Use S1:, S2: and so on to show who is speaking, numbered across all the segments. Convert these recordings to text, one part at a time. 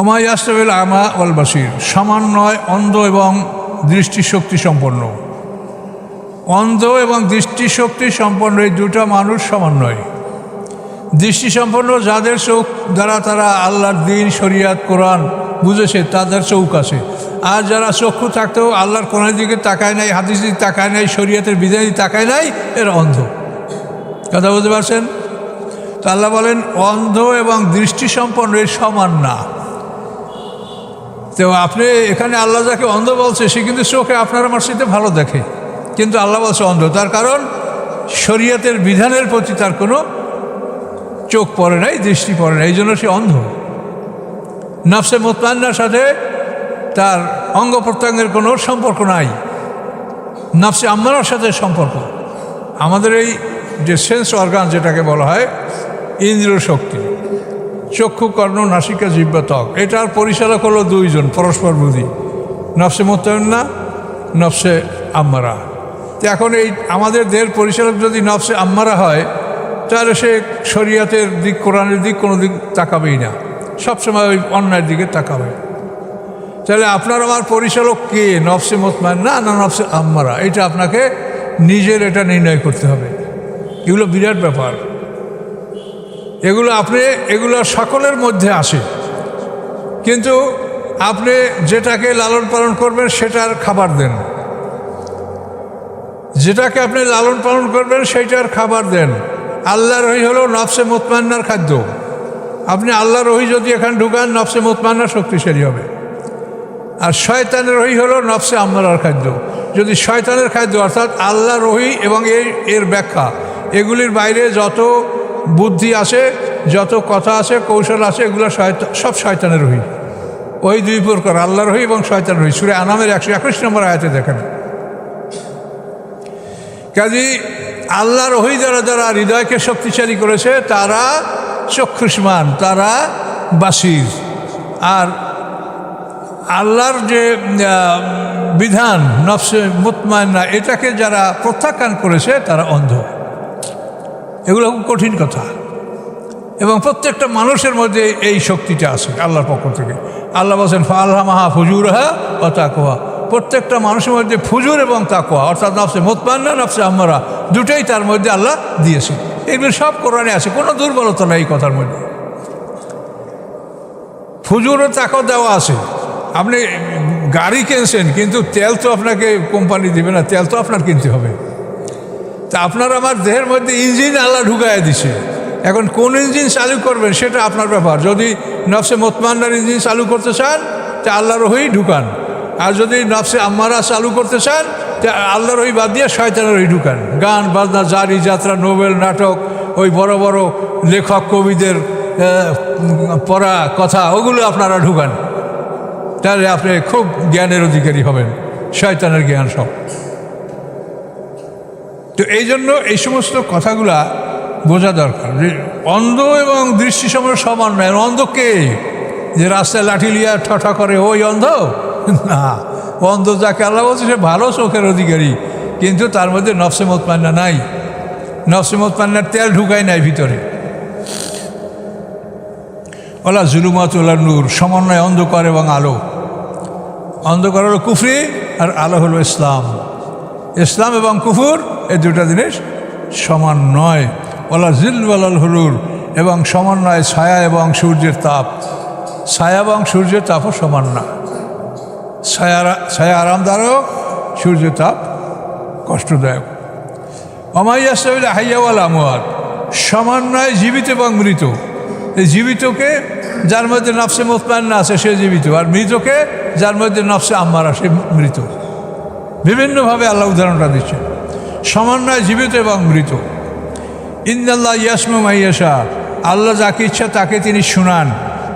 S1: অমাই আস্তাবিল আমা ওয়াল বাসির। সমন্বয় অন্ধ এবং দৃষ্টিশক্তি সম্পন্ন। অন্ধ এবং দৃষ্টিশক্তি সম্পন্ন এই দুটো মানুষ সমন্বয় দৃষ্টি সম্পন্ন যাদের চোখ দ্বারা তারা আল্লাহর দিন, শরিয়াত, কোরআন বুঝেছে, তাদের চৌক আছে। আর যারা চক্ষু থাকতেও আল্লাহর কোরআনের দিকে তাকায় নাই হাদিস দিকে তাকায় নাই, শরীয়তের বিধান দিকে তাকায় নাই, এর অন্ধ। কথা বুঝতে পারছেন? তো আল্লাহ বলেন, অন্ধ এবং দৃষ্টি সম্পন্ন এর সমান না। তো আপনি এখানে আল্লাহ যাকে অন্ধ বলছে, সে কিন্তু চোখে আপনার আমার সাথে ভালো দেখে। কিন্তু আল্লাহ বলছে অন্ধ। তার কারণ, শরীয়তের বিধানের প্রতি তার কোনো চোখ পড়ে নাই, দৃষ্টি পড়ে নাই এই জন্য সে অন্ধ। নাফসে মোতমান্নার সাথে তার অঙ্গ প্রত্যঙ্গের কোনো সম্পর্ক নাই। নাফসে আম্মার সাথে সম্পর্ক। আমাদের এই যে সেন্স অর্গান যেটাকে বলা হয়, ইন্দ্রিয় শক্তি। চক্ষু, কর্ণ, নাসিকা জিব্বা ত্বক। এটার পরিচালক হলো দুইজন, পরস্পর বুধি নফসে মোতায়ন্না, নফসে আম্মারা। তো এখন এই আমাদের দেহের পরিচালক যদি নফসে আম্মারা হয়, তাহলে সে শরীয়তের দিক, কোরআনের দিক কোনো দিক তাকাবেই না। সবসময় ওই অন্যায়ের দিকে তাকাবে। তাহলে আপনার আমার পরিচালক কে? নফসে মোতমায় না না নফসে আম্মারা? এটা আপনাকে নিজের এটা নির্ণয় করতে হবে। এগুলো বিরাট ব্যাপার। এগুলো আপনি, এগুলো সকলের মধ্যে আসে। কিন্তু আপনি যেটাকে লালন পালন করবেন সেটার খাবার দেন। যেটাকে আপনি লালন পালন করবেন সেইটার খাবার দেন। আল্লাহ রহি হলো নফসে মোতমান্নার খাদ্য। আপনি আল্লাহ রহি যদি এখানে ঢুকান, নফসে মোতমান্না শক্তিশালী হবে। আর শয়তানের রহি হলো নফসে আম্মার খাদ্য। যদি শয়তানের খাদ্য, অর্থাৎ আল্লাহ রহি এবং এর এর ব্যাখ্যা, এগুলির বাইরে যত বুদ্ধি আছে যত কথা আছে কৌশল আছে এগুলো সব শয়তানের রহি। ওই দুই প্রকার আল্লাহ রহি এবং শয়তান রহি। সুরে আনামের একশো একুশ নম্বর আয়াতে দেখেন। কাজী আল্লাহর ওই যারা যারা হৃদয়কে শক্তিশালী করেছে, তারা চক্ষুষ্মান, তারা বাসির। আর আল্লাহর যে বিধান নফসে মুতমায়না এটাকে যারা প্রত্যাখ্যান করেছে, তারা অন্ধ। এগুলো খুব কঠিন কথা। এবং প্রত্যেকটা মানুষের মধ্যে এই শক্তিটা আছে আল্লাহর পক্ষ থেকে। আল্লাহ বলছেন ফাল্লাহ মাহা ফুজুর হা ও তাকোয়া প্রত্যেকটা মানুষের মধ্যে ফুজুর এবং তাকোয়া অর্থাৎ নফসে মোতমান্না, নফসে আমরা দুটোই তার মধ্যে আল্লাহ দিয়েছে এগুলো সব কোরআনে আছে, কোনো দুর্বলতা নেই এই কথার মধ্যে। ফুজুর ও তাকো দেওয়া আছে। আপনি গাড়ি কিনছেন, কিন্তু তেল তো আপনাকে কোম্পানি দিবে না, তেল তো আপনার কিনতে হবে। তা আপনার আমার দেহের মধ্যে ইঞ্জিন আল্লাহ ঢুকায় দিছে। এখন কোন ইঞ্জিন চালু করবেন সেটা আপনার ব্যাপার। যদি নফসে মোতমান্নার ইঞ্জিন চালু করতে চান, তা আল্লাহর হই ঢুকান। আর যদি নফসে আম্মারা চালু করতে চান, তা আল্লাহর হই বাদ দিয়ে শয়তানের হই ঢুকান। গান, বাজনা, জারি, যাত্রা, নোবেল, নাটক, ওই বড় বড় লেখক, কবিদের পড়া, কথা, ওগুলো আপনারা ঢুকান। তাহলে আপনি খুব জ্ঞানের অধিকারী হবেন। শয়তানের জ্ঞান সব। তো এই জন্য এই সমস্ত কথাগুলা বোঝা দরকার। যে অন্ধ এবং দৃষ্টি সময় সমান নয়। অন্ধ কে? যে রাস্তায় লাঠি লিয়া ঠঠা করে, ওই অন্ধ? না। অন্ধ যাকে আল্লাহ বলছে, সে ভালো চোখের অধিকারী। কিন্তু তার মধ্যে নফসে মোতমান্না নাই। নফসে মোতমান্নার তেল ঢুকায় নাই ভিতরে। ওলা জুলুমাত ওলা নূর, সমন্বয় অন্ধকার এবং আলো। অন্ধকার হলো কুফরি আর আলো হলো ইসলাম। ইসলাম এবং কুফুর এই দুটা জিনিস সমান নয়। ওলা জিলওয়ালাল হরুর, এবং সমান নয় ছায়া এবং সূর্যের তাপ। ছায়া এবং সূর্যের তাপও সমান না। ছায়া ছায়া আরামদায়ক, সূর্যের তাপ কষ্টদায়ক। অমাইয়াসবিল হাইয়াওয়াল আমোয়ার সমান নয় জীবিত এবং মৃত। এই জীবিতকে যার মধ্যে নফসে মোতমান্না আছে, সে জীবিত, আর মৃতকে যার মধ্যে নফসে আম্মারা সে মৃত। বিভিন্নভাবে আল্লাহ উদাহরণটা দিচ্ছে সমন্বয় জীবিত এবং মৃত ইন্দাল্লাহ ইয়াসমু মাইয়াশা আল্লাহ যাকে ইচ্ছা তাকে তিনি শুনান।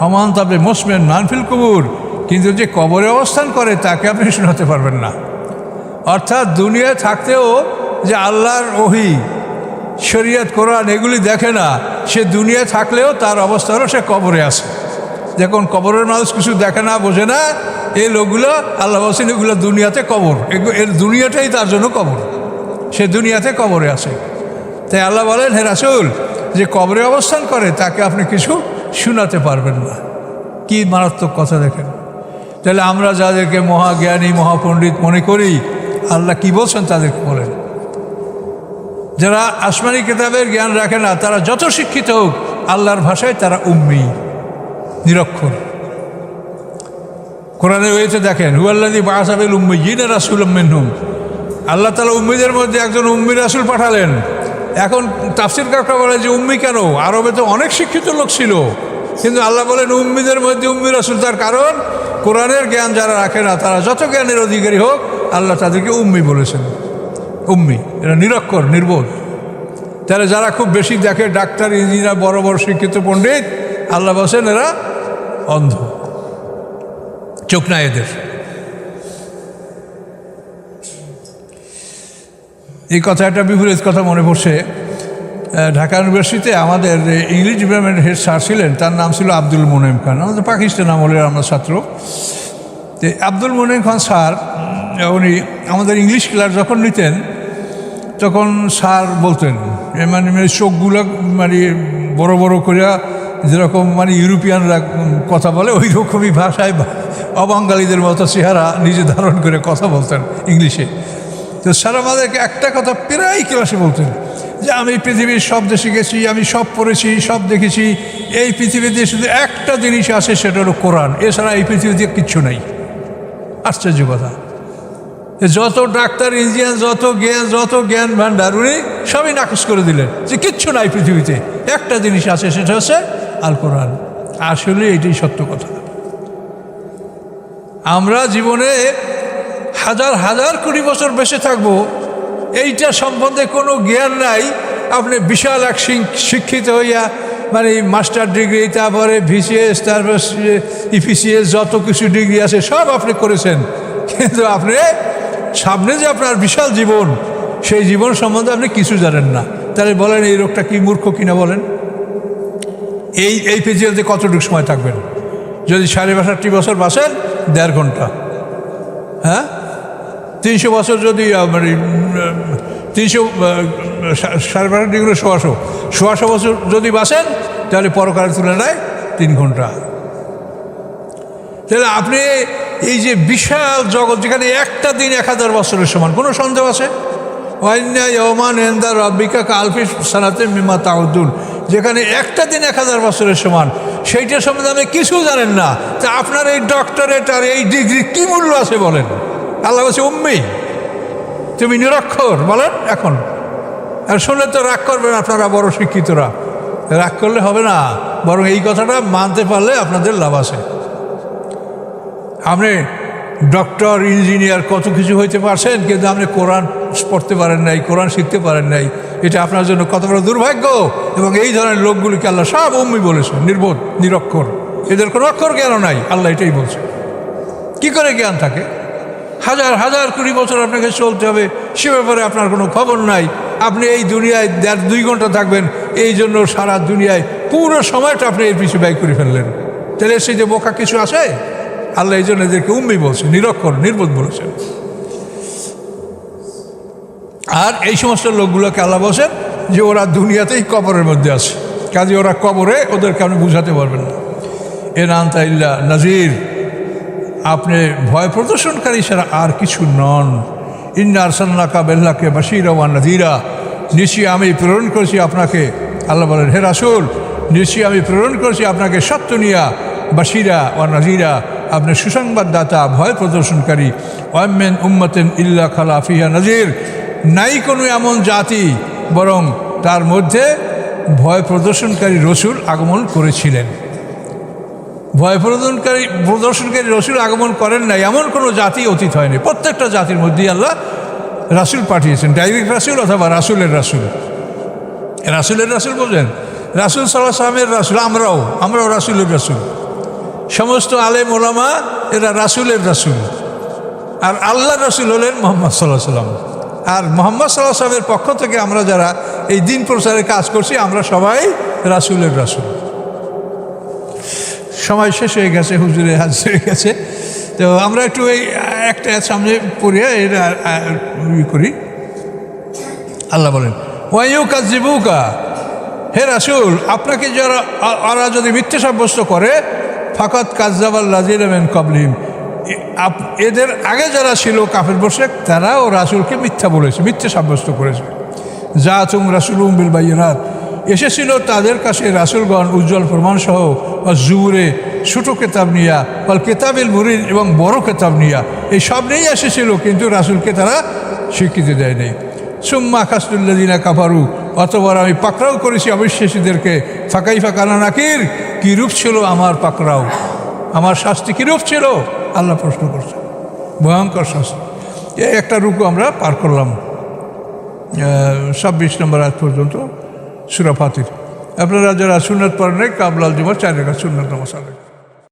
S1: অমান তবে মোসমেন মানফিল কবুর। কিন্তু যে কবরে অবস্থান করে তাকে আপনি শোনাতে পারবেন না। অর্থাৎ দুনিয়ায় থাকতেও যে আল্লাহর ওহি, শরীয়ত, কোরআন এগুলি দেখে না, সে দুনিয়ায় থাকলেও তার অবস্থা হলো সে কবরে আসে যখন কবরের মানুষ কিছু দেখে না, বোঝে না, এই লোকগুলো, আল্লাহ বলছেন এগুলো দুনিয়াতে কবর। এর দুনিয়াটাই তার জন্য কবর। সে দুনিয়াতে কবরে আসে তাই আল্লাহ বলেন, হে রাসুল, যে কবরে অবস্থান করে, তাকে আপনি কিছু শোনাতে পারবেন না। কি মারাত্মক কথা দেখেন। তাহলে আমরা যাদেরকে মহাজ্ঞানী, মহাপণ্ডিত মনে করি, আল্লাহ কি বলছেন তাদেরকে বলেন। যারা আসমানি কিতাবের জ্ঞান রাখে না, তারা যত শিক্ষিত হোক, আল্লাহর ভাষায় তারা উম্মি, নিরক্ষর। কোরআনে রয়েছে দেখেন হুয়াল্লাদি বাসাবিল উম্মি জিনে রাসুল মিনহুম। আল্লাহ তালা উম্মিদের মধ্যে একজন উম্মি রাসুল পাঠালেন। এখন তাফসির কাকা বলে যে, উম্মি কেন? আরবে তো অনেক শিক্ষিত লোক ছিল। কিন্তু আল্লাহ বলেন, উম্মিদের মধ্যে উম্মি রাসুল তার কারণ, কোরআনের জ্ঞান যারা রাখে না, তারা যত জ্ঞানের অধিকারী হোক, আল্লাহ তাদেরকে উম্মি বলেছেন। উম্মি, এরা নিরক্ষর, নির্বোধ। তাহলে যারা খুব বেশি দেখে, ডাক্তার, ইঞ্জিনিয়ার, বড় বড় শিক্ষিত পণ্ডিত, আল্লাহ বলছেন এরা অন্ধ। চোখ নাই এদের। এই কথা একটা বিপরীত কথা মনে পড়ছে। ঢাকা ইউনিভার্সিটিতে আমাদের ইংলিশ ডিপার্টমেন্ট হেড স্যার ছিলেন, তার নাম ছিল আব্দুল মোনেম খান। আমাদের পাকিস্তান আমলের আমরা ছাত্র। তো আব্দুল মোনেম খান স্যার, উনি আমাদের ইংলিশ ক্লাস যখন নিতেন, তখন স্যার বলতেন মানে মানে চোখগুলো মানে বড় বড় করিয়া যেরকম মানে ইউরোপিয়ানরা কথা বলে ওই রকমই ভাষায় অবাঙ্গালীদের মতো চেহারা নিজে ধারণ করে কথা বলতেন ইংলিশে। তো স্যার, আমাদেরকে একটা কথা প্রায় ক্লাসে বলতেন, যে আমি পৃথিবীর সব দেশে গেছি, আমি সব পড়েছি, সব দেখেছি, এই পৃথিবীতে শুধু একটা জিনিস আছে, সেটা হলো কোরআন। এছাড়া এই পৃথিবীতে কিচ্ছু নাই। আশ্চর্য কথা। যত ডাক্তার, ইঞ্জিনিয়ার, যত জ্ঞান যত জ্ঞান ভাণ্ডার, উনি সবই নাকচ করে দিলেন, যে কিচ্ছু নাই পৃথিবীতে। একটা জিনিস আছে, সেটা হচ্ছে আল কোরআন আসলে এটাই সত্য কথা। আমরা জীবনে হাজার হাজার কোটি বছর বেঁচে থাকব, এইটা সম্বন্ধে কোনো জ্ঞান নাই। আপনি বিশাল এক শিক্ষিত হইয়া মানে মাস্টার ডিগ্রি, তারপরে ভিসিএস, তারপর ইপিসিএস, যত কিছু ডিগ্রি আছে, সব আপনি করেছেন। কিন্তু আপনি, সামনে যে আপনার বিশাল জীবন, সেই জীবন সম্বন্ধে আপনি কিছু জানেন না। তাহলে বলেন, এই রোগটা কি মূর্খ কিনা বলেন? এই এই পৃথিবীতে কতটুকু সময় থাকবেন? যদি সাড়ে বাষট্টি বছর বাঁচেন, দেড় ঘণ্টা। হ্যাঁ? তিনশো বছর যদি মানে তিনশো সাড়ে বাষট্টি করে সোয়াশো সোয়াশো বছর যদি বাসেন তাহলে পরকালের তুলনায় তিন ঘণ্টা। তাহলে আপনি এই যে বিশাল জগৎ, যেখানে একটা দিন এক হাজার বছরের সমান, কোনো সন্দেহ আছে? ওয়াইনামান এন্দা রব্বিকা কালফি সানাতে মিমা তাউদ্দুল যেখানে একটা দিন এক হাজার বছরের সমান, সেইটার সম্বন্ধে আপনি কিছু জানেন না। তা আপনার এই ডক্টরেট আর এই ডিগ্রি কী মূল্য আছে বলেন? আল্লাহ বলছে, উম্মি, তুমি নিরক্ষর, বলেন এখন। আর শুনলে তো রাগ করবেন আপনারা বড় শিক্ষিতরা। রাগ করলে হবে না, বরং এই কথাটা মানতে পারলে আপনাদের লাভ আছে। আপনি ডক্টর, ইঞ্জিনিয়ার কত কিছু হইতে পারছেন, কিন্তু আপনি কোরআন পড়তে পারেন নাই, কোরআন শিখতে পারেন নাই। এটা আপনার জন্য কত বড় দুর্ভাগ্য। এবং এই ধরনের লোকগুলিকে আল্লাহ সব উম্মি বলেছে নির্বোধ, নিরক্ষর। এদের কোনো অক্ষর জ্ঞানও নাই, আল্লাহ এটাই বলছে। কি করে জ্ঞান থাকে? হাজার হাজার কুড়ি বছর আপনাকে চলতে হবে, সে ব্যাপারে আপনার কোনো খবর নাই। আপনি এই দুনিয়ায় দেড়, দুই ঘণ্টা থাকবেন, এই জন্য সারা দুনিয়ায় পুরো সময়টা আপনি এর পিছু ব্যয় করে ফেললেন। তাহলে সেই যে বোকা কিছু আছে? আল্লাহ এই জন্য এদেরকে উম্মি বলছে নিরক্ষর, নির্বোধ বলেছেন। আর এই সমস্ত লোকগুলোকে আল্লাহ বলছেন যে ওরা দুনিয়াতেই কবরের মধ্যে আছে। কাজে ওরা কবরে ওদেরকে আপনি বুঝাতে পারবেন না। এ নান্তা ইল্লা নাজির। আপনি ভয় প্রদর্শনকারী ছাড়া আর কিছু নন। ইন্না আরসাল্লাকা বেল্লাকে বাসিরা ওয়া নাজিরা নিশ্চয়ই আমি প্রেরণ করেছি আপনাকে। আল্লাহ বলেন, হে রাসুল, নিশ্চয়ই আমি প্রেরণ করেছি আপনাকে সত্য নিয়া। বাসিরা ও নাজিরা আপনি সুসংবাদদাতা, ভয় প্রদর্শনকারী। ওয়ামেন উম্মতেন ইল্লা খালা ফিহা নাজির নাই কোনো এমন জাতি, বরং তার মধ্যে ভয় প্রদর্শনকারী রসুল আগমন করেছিলেন। ভয় প্রদর্শনকারী প্রদর্শনকারী রসুল আগমন করেন নাই। এমন কোনো জাতি অতীত হয়নি। প্রত্যেকটা জাতির মধ্যেই আল্লাহ রাসুল পাঠিয়েছেন। ডাইরেক্ট রাসুল অথবা রাসুলের রাসুল। রাসুলের রাসুল বলছেন রাসুল সাল্লাহ সালামের রাসুল। আমরাও আমরাও রাসুলের রাসুল। সমস্ত আলেম ওলামা এরা রাসুলের রাসুল। আর আল্লাহ রাসুল হলেন মোহাম্মদ সাল্লাহ সাল্লাম আর মোহাম্মদ সাল্লাহ সাল্লামের পক্ষ থেকে আমরা যারা এই দিন প্রচারের কাজ করছি, আমরা সবাই রাসুলের রাসুল। সময় শেষ হয়ে গেছে, হুজুরে হাজ হয়ে গেছে। তো আমরা একটু এই একটা সামনে পড়িয়ে এটা করি। আল্লাহ বলেন ওয়াইউ কাজিবুকা হে রাসুল, আপনাকে যারা ওরা যদি মিথ্যে সাব্যস্ত করে ফাকত কাজাবাল লাজিরামেন কবলিম এদের আগে যারা ছিল কাফের বসে, তারাও রাসুলকে মিথ্যা বলেছে, মিথ্যে সাব্যস্ত করেছে। যা তুম রাসুল বিল বাইনাত এসেছিল তাদের কাছে রাসুলগণ উজ্জ্বল প্রমাণসহ বা জুবুরে ছোটো কেতাব নিয়া বা কেতাবিল মুরিন এবং বড় কেতাব নিয়া। এই সব নিয়েই এসেছিল, কিন্তু রাসুলকে তারা স্বীকৃতি দেয় নেই সুম্মা খাসুল্লাদিনা কাফারু অতবার আমি পাকড়াও করেছি অবিশ্বাসীদেরকে। ফাঁকাই ফাঁকানা নাকির, কী রূপ ছিল আমার পাকড়াও? আমার শাস্তি কীরূপ ছিল? আল্লাহ প্রশ্ন করছে ভয়ঙ্কর শাস্তি। একটা রূপ আমরা পার করলাম। ছাব্বিশ নম্বর আজ পর্যন্ত। সুরাফাতির আপনারা যারা সুন্নত পড়েন কাবলাল জুমার চার রেখা সুন্নত নমসালে